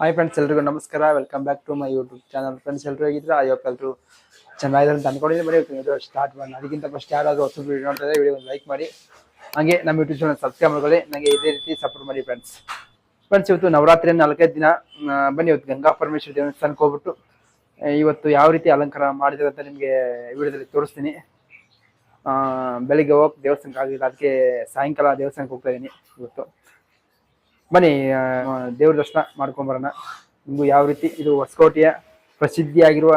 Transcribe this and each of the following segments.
Hi friends ಎಲ್ರಿಗೂ ನಮಸ್ಕಾರ. Welcome back to my YouTube channel friends ಎಲ್ಲರೂ ಹೇಗಿದ್ರೆ ಐ ಹೋಪ್ ಎಲ್ಲರೂ ಚೆನ್ನಾಗಿದ್ದಾರೆ ಅಂತ ಅನ್ಕೊಂಡಿದ್ದೀನಿ. ಬರೀ ವಿಡಿಯೋ ಸ್ಟಾರ್ಟ್ ಮಾಡಿ ಅದಕ್ಕಿಂತ ಫಸ್ಟ್ ಯಾರಾದರೂ ಹೊಸ ವೀಡಿಯೋ ನೋಡ್ತಾ ಇದ್ದಾರೆ ಒಂದು ಲೈಕ್ ಮಾಡಿ. ಹಾಗೆ ನಮ್ಮ ಯೂಟ್ಯೂಬ್ ಚಾನಲ್ ಸಬ್ಸ್ಕ್ರೈಬ್ ಮಾಡ್ಕೊಳ್ಳಿ. ನನಗೆ ಇದೇ ರೀತಿ ಸಪೋರ್ಟ್ ಮಾಡಿ ಫ್ರೆಂಡ್ಸ್ ಫ್ರೆಂಡ್ಸ್ ಇವತ್ತು ನವರಾತ್ರಿ ನಾಲ್ಕೈದು ದಿನ ಬನ್ನಿ, ಇವತ್ತು ಗಂಗಾ ಪರಮೇಶ್ವರ ದೇವಸ್ಥಾನಕ್ಕೆ ಹೋಗ್ಬಿಟ್ಟು ಇವತ್ತು ಯಾವ ರೀತಿ ಅಲಂಕಾರ ಮಾಡಿದ್ದಾರೆ ಅಂತ ನಿಮಗೆ ವಿಡಿಯೋದಲ್ಲಿ ತೋರಿಸ್ತೀನಿ. ಬೆಳಿಗ್ಗೆ ಹೋಗಿ ದೇವಸ್ಥಾನಕ್ಕೆ ಆಗಿಲ್ಲ ಅದಕ್ಕೆ ಸಾಯಂಕಾಲ ದೇವಸ್ಥಾನಕ್ಕೆ ಹೋಗ್ತಾ ಇದ್ದೀನಿ ಇವತ್ತು. ಬನ್ನಿ ದೇವ್ರ ದರ್ಶನ ಮಾಡ್ಕೊಂಬರೋಣ ನಿಮಗೂ ಯಾವ ರೀತಿ ಇದು ಹೊಸಕೋಟೆಯ ಪ್ರಸಿದ್ಧಿಯಾಗಿರುವ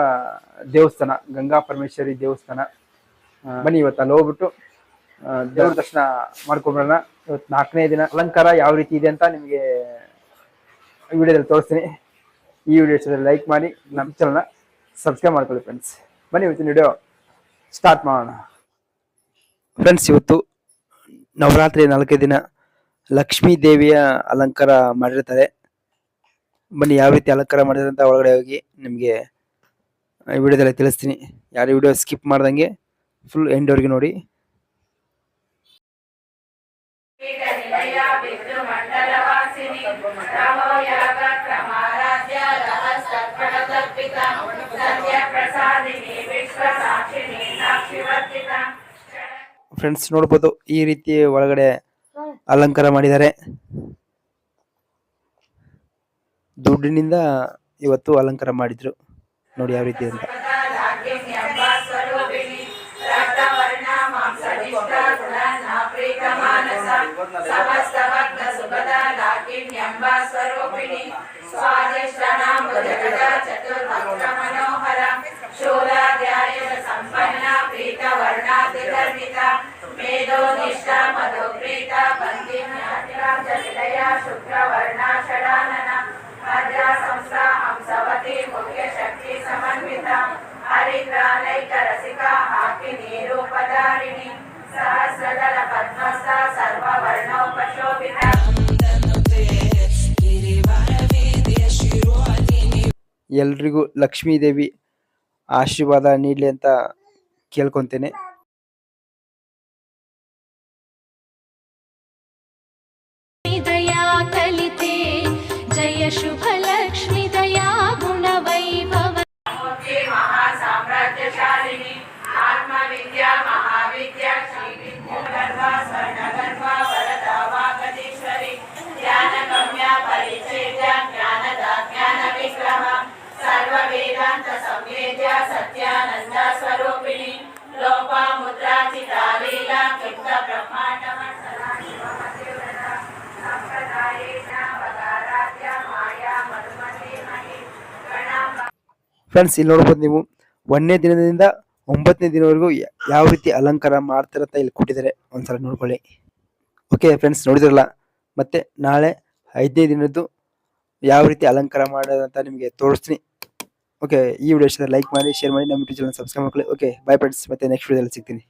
ದೇವಸ್ಥಾನ, ಗಂಗಾ ಪರಮೇಶ್ವರಿ ದೇವಸ್ಥಾನ. ಬನ್ನಿ, ಇವತ್ತು ಅಲ್ಲಿ ಹೋಗ್ಬಿಟ್ಟು ದೇವ್ರ ದರ್ಶನ ಮಾಡ್ಕೊಂಬರೋಣ ಇವತ್ತು ನಾಲ್ಕನೇ ದಿನ ಅಲಂಕಾರ ಯಾವ ರೀತಿ ಇದೆ ಅಂತ ನಿಮಗೆ ವಿಡಿಯೋದಲ್ಲಿ ತೋರಿಸ್ತೀನಿ. ಈ ವಿಡಿಯೋ ಲೈಕ್ ಮಾಡಿ, ನಮ್ಮ ಚಾನಲ್ನ ಸಬ್ಸ್ಕ್ರೈಬ್ ಮಾಡ್ಕೊಳ್ಳಿ ಫ್ರೆಂಡ್ಸ್ ಬನ್ನಿ, ಇವತ್ತಿನ ವಿಡಿಯೋ ಸ್ಟಾರ್ಟ್ ಮಾಡೋಣ. ಫ್ರೆಂಡ್ಸ್ ಇವತ್ತು ನವರಾತ್ರಿ ನಾಲ್ಕೇ ದಿನ ಲಕ್ಷ್ಮೀ ದೇವಿಯ ಅಲಂಕಾರ ಮಾಡಿರ್ತಾರೆ. ಬನ್ನಿ, ಯಾವ ರೀತಿ ಅಲಂಕಾರ ಮಾಡಿದ್ರೆ ಅಂತ ಒಳಗಡೆ ಹೋಗಿ ನಿಮಗೆ ವಿಡಿಯೋದಲ್ಲಿ ತಿಳಿಸ್ತೀನಿ. ಯಾರು ವಿಡಿಯೋ ಸ್ಕಿಪ್ ಮಾಡ್ದಂಗೆ ಫುಲ್ ಎಂಡ್ವರೆಗೆ ನೋಡಿ. ಫ್ರೆಂಡ್ಸ್ ನೋಡ್ಬೋದು ಈ ರೀತಿ ಒಳಗಡೆ ಅಲಂಕಾರ ಮಾಡಿದ್ದಾರೆ. ದುಡ್ಡಿನಿಂದ ಇವತ್ತು ಅಲಂಕಾರ ಮಾಡಿದ್ರು. ನೋಡಿ ಯಾವ ರೀತಿ ಅಂತ. ಲಾಕಿನ್ಯಂಬ ಎಲ್ರಿಗೂ ಲಕ್ಷ್ಮೀ ದೇವಿ ಆಶೀರ್ವಾದ ನೀಡಲಿ ಅಂತ ಕೇಳ್ಕೊಂತೇನೆ. ಫ್ರೆಂಡ್ಸ್ ಇಲ್ಲಿ ನೋಡ್ಬೋದು ನೀವು ಒಂದನೇ ದಿನದಿಂದ ಒಂಬತ್ತನೇ ದಿನವರೆಗೂ ಯಾವ ರೀತಿ ಅಲಂಕಾರ ಮಾಡ್ತಾರೆ ಅಂತ ಇಲ್ಲಿ ಕೊಟ್ಟಿದ್ದಾರೆ. ಒಂದ್ಸಲ ನೋಡ್ಕೊಳ್ಳಿ. ಓಕೆ ಫ್ರೆಂಡ್ಸ್ ನೋಡಿದ್ರಲ್ಲ? ಮತ್ತೆ ನಾಳೆ ಐದನೇ ದಿನದ್ದು ಯಾವ ರೀತಿ ಅಲಂಕಾರ ಮಾಡೋದಂತ ನಿಮಗೆ ತೋರಿಸ್ತೀನಿ. ಓಕೆ ಈ ವಿಡಿಯೋ ಲೈಕ್ ಮಾಡಿ ಶೇರ್ ಮಾಡಿ, ನಮ್ಮ ಯೂಟ್ಯೂಬ್ ಚಾನಲ್ ಸಬ್ಸ್ಕ್ರೈಬ್ ಮಾಡ್ಕೊಳ್ಳಿ. ಓಕೆ ಬೈ ಫ್ರೆಂಡ್ಸ್ ಮತ್ತೆ ನೆಕ್ಸ್ಟ್ ವಿಡಿಯೋದಲ್ಲಿ ಸಿಗ್ತೀನಿ.